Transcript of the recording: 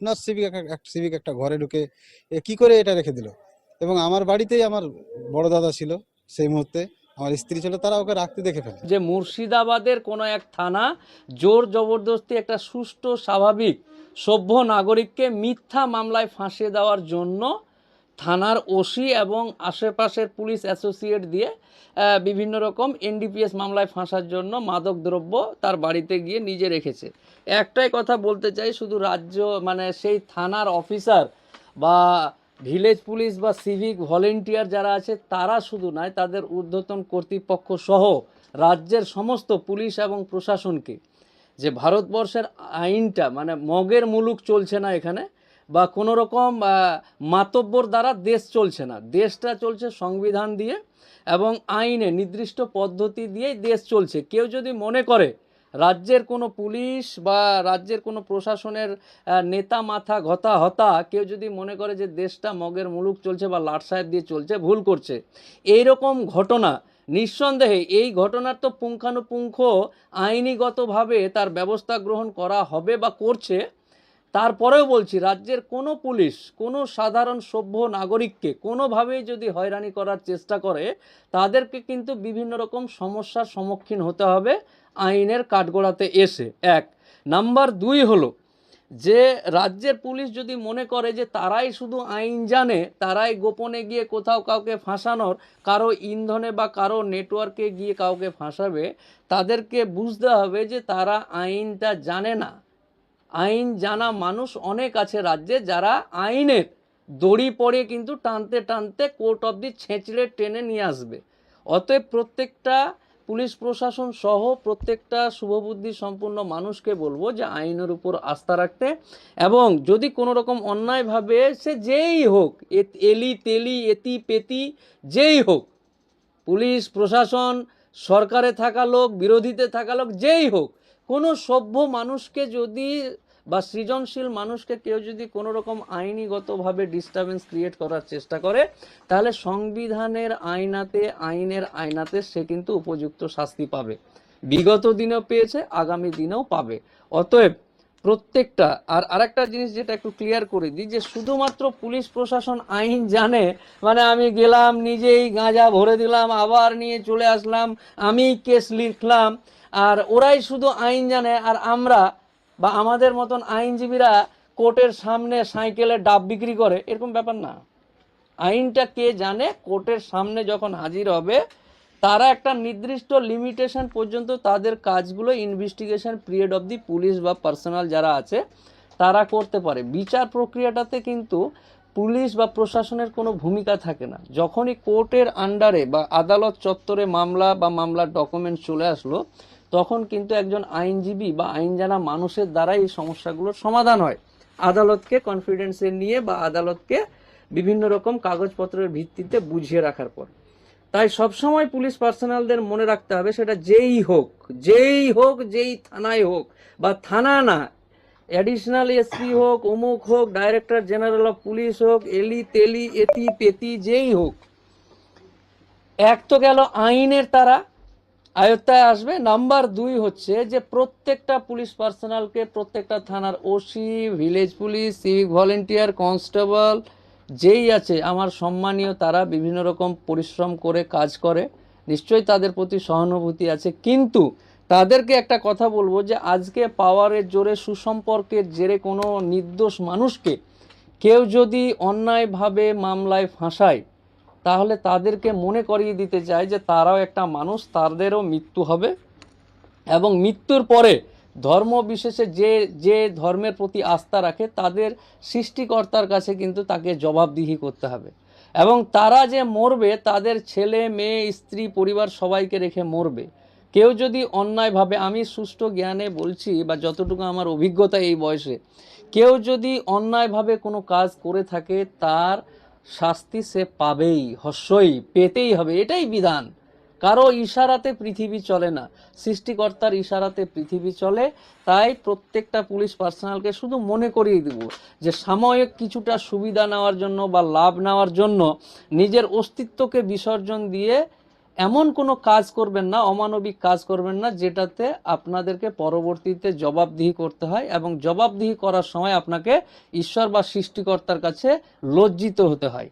আপনার civic civic একটা ঘরে ঢুকে কি করে এটা রেখে দিল? এবং আমার বাড়িতেই আমার বড় দাদা ছিল সেই মুহূর্তে, আমার স্ত্রী ছিল, তারা ওকে রাখতে দেখে ফেলে। যে মুর্শিদাবাদের কোনো এক থানা জোর জবরদস্তি একটা সুষ্ঠু, স্বাভাবিক, সভ্য নাগরিককে মিথ্যা মামলায় ফাঁসিয়ে দেওয়ার জন্য থানার ওসি এবং আশেপাশের পুলিশ অ্যাসোসিয়েট দিয়ে বিভিন্ন রকম এনডিপিএস মামলায় ফাঁসার জন্য মাদক দ্রব্য তার বাড়িতে গিয়ে নিজে রেখেছে। একটাই কথা বলতে চাই, শুধু রাজ্য মানে সেই থানার অফিসার বা ভিলেজ পুলিশ বা সিভিক ভলেন্টিয়ার যারা আছে, তারা শুধু নয়, তাদের ঊর্ধ্বতন কর্তৃপক্ষ সহ রাজ্যের সমস্ত পুলিশ এবং প্রশাসনকে, যে ভারতবর্ষের আইনটা মানে মগের মুলুক চলছে না এখানে বা কোনো রকম আহ, মাতব্বর দ্বারা দেশ চলছে না। দেশটা চলছে সংবিধান দিয়ে এবং আইনে নির্দিষ্ট পদ্ধতি দিয়েই দেশ চলছে। কেউ যদি মনে করে রাজ্যের কোনো পুলিশ বা রাজ্যের কোনো প্রশাসনের নেতা মাথা ঘতা হতা কেউ যদি মনে করে যে দেশটা মগের মুলুক চলছে বা লাট সাহেব দিয়ে চলছে ভুল করছে। এই রকম ঘটনা নিঃসন্দেহে এই ঘটনার তো পুঙ্খানুপুঙ্খ আইনিগতভাবে তার ব্যবস্থা গ্রহণ করা হবে বা করছে। তারপরেও বলছি, রাজ্যের কোনো পুলিশ, কোনো সাধারণ সভ্য নাগরিককে কোনোভাবেই যদি হয়রানি করার চেষ্টা করে, তাদেরকে কিন্তু বিভিন্ন রকম সমস্যার সম্মুখীন হতে হবে আইনের কাঠগোড়াতে এসে। এক। নাম্বার দুই হলো যে, রাজ্যের পুলিশ যদি মনে করে যে তারাই শুধু আইন জানে, তারাই গোপনে গিয়ে কোথাও কাউকে ফাঁসানোর, কারও ইন্ধনে বা কারও নেটওয়ার্কে গিয়ে কাউকে ফাঁসাবে, তাদেরকে বুঝতে হবে যে তারা আইনটা জানে না। আইন জানা মানুষ অনেক আছে রাজ্যে যারা আইনের দড়ি পড়ে কিন্তু টানতে টানতে কোর্ট অব দি ছেঁচড়ে টেনে নিয়ে আসবে। অতএব প্রত্যেকটা পুলিশ প্রশাসন সহ প্রত্যেকটা শুভবুদ্ধি সম্পূর্ণ মানুষকে বলব যে আইনের উপর আস্থা রাখতে এবং যদি কোনো রকম অন্যায়ভাবে সে যেই হোক এলি তেলি এতি পেতি যেই হোক, পুলিশ প্রশাসন, সরকারে থাকা লোক, বিরোধীতে থাকা লোক যেই হোক কোনো সভ্য মানুষকে যদি বা সৃজনশীল মানুষকে কেউ যদি কোনো রকম আইনিগতভাবে ডিস্টারবেন্স ক্রিয়েট করার চেষ্টা করে, তাহলে সংবিধানের আয়নাতে, আইনের আয়নাতে সে কিন্তু উপযুক্ত শাস্তি পাবে। বিগত দিনেও পেয়েছে, আগামী দিনেও পাবে। অতএব প্রত্যেকটা, আর আরেকটা জিনিস যেটা একটু ক্লিয়ার করে দিই যে শুধুমাত্র পুলিশ প্রশাসন আইন জানে মানে আমি গেলাম, নিজেই গাঁজা ভরে দিলাম, আবার নিয়ে চলে আসলাম, আমি কেস লিখলাম, আর ওরাই শুধু আইন জানে, আর আমরা বা আমাদের মতন আইনজীবীরা কোর্টের সামনে সাইকেলে ডাব বিক্রি করে, এরকম ব্যাপার না। আইনটা কে জানে, কোর্টের সামনে যখন হাজির হবে তারা একটা নির্দিষ্ট লিমিটেশন পর্যন্ত তাদের কাজগুলো investigation period of the police বা পার্সোনাল যারা আছে, তারা করতে পারে। বিচার প্রক্রিয়াটাতে কিন্তু পুলিশ বা প্রশাসনের কোনো ভূমিকা থাকে না। যখনই কোর্টের আন্ডারে বা আদালত চত্বরে মামলা বা মামলার ডকুমেন্ট চলে আসলো, তখন কিন্তু একজন আইনজীবী বা আইন জানা মানুষের দ্বারা এই সমস্যাগুলোর সমাধান হয়। আদালতকে কনফিডেন্সে নিয়ে বা আদালতকে বিভিন্ন রকম কাগজপত্রের ভিত্তিতে বুঝিয়ে রাখার পর। তাই সবসময় পুলিশ পার্সোনালদের মনে রাখতে হবে সেটা যেই হোক যেই হোক, যেই থানায় হোক বা থানা না। অ্যাডিশনাল এসপি হোক, অমুক হোক ডাইরেক্টর জেনারেল অফ পুলিশ হোক, এলি, তেলি, এতি পেতি যেই হোক। এক তো গেল আইনের তারা। আয়ত্তায় আসবে। নাম্বার দুই হচ্ছে যে প্রত্যেকটা পুলিশ পার্সোনালকে প্রত্যেকটা থানার OC, village police, civic volunteer, constable যেই আছে, আমার সম্মানীয় তারা বিভিন্ন রকম পরিশ্রম করে কাজ করে, নিশ্চয়ই তাদের প্রতি সহানুভূতি আছে। কিন্তু তাদেরকে একটা কথা বলব যে, আজকে পাওয়ারের জোরে সুসম্পর্কের জেরে কোনো নির্দোষ মানুষকে কেউ যদি অন্যায়ভাবে মামলায় ফাঁসায়, তাহলে তাদেরকে মনে করিয়ে দিতে চায় যে, তারাও একটা মানুষ, তাদেরও মৃত্যু হবে। এবং মৃত্যুর পরে ধর্ম বিশেষে যে যে ধর্মের প্রতি আস্থা রাখে, তাদের সৃষ্টিকর্তার কাছে কিন্তু তাকে জবাবদিহি করতে হবে। এবং তারা যে মরবে, তাদের ছেলে, মেয়ে, স্ত্রী, পরিবার সবাইকে রেখে মরবে। কেউ যদি অন্যায়ভাবে আমি সুষ্ঠু জ্ঞানে বলছি বা যতটুকু আমার অভিজ্ঞতা এই বয়সে, কেউ যদি অন্যায়ভাবে কোনো কাজ করে থাকে, তার শাস্তি সে পাবেই হস্যই পেতেই হবে, এটাই বিধান। কারও ইশারাতে পৃথিবী চলে না। সৃষ্টিকর্তার ইশারাতে পৃথিবী চলে, তাই প্রত্যেকটা পুলিশ পার্সোনালকে শুধু মনে করিয়ে দেব যে সাময়িক কিছুটা সুবিধা নেওয়ার জন্য বা লাভ নেওয়ার জন্য নিজের অস্তিত্বকে বিসর্জন দিয়ে এমন কোনো কাজ করবেন না, অমানবিক কাজ করবেন না, যেটাতে আপনাদেরকে পরবর্তীতে জবাবদিহি করতে হয় এবং জবাবদিহি করার সময় আপনাকে ঈশ্বর বা সৃষ্টিকর্তার কাছে লজ্জিত হতে হয়।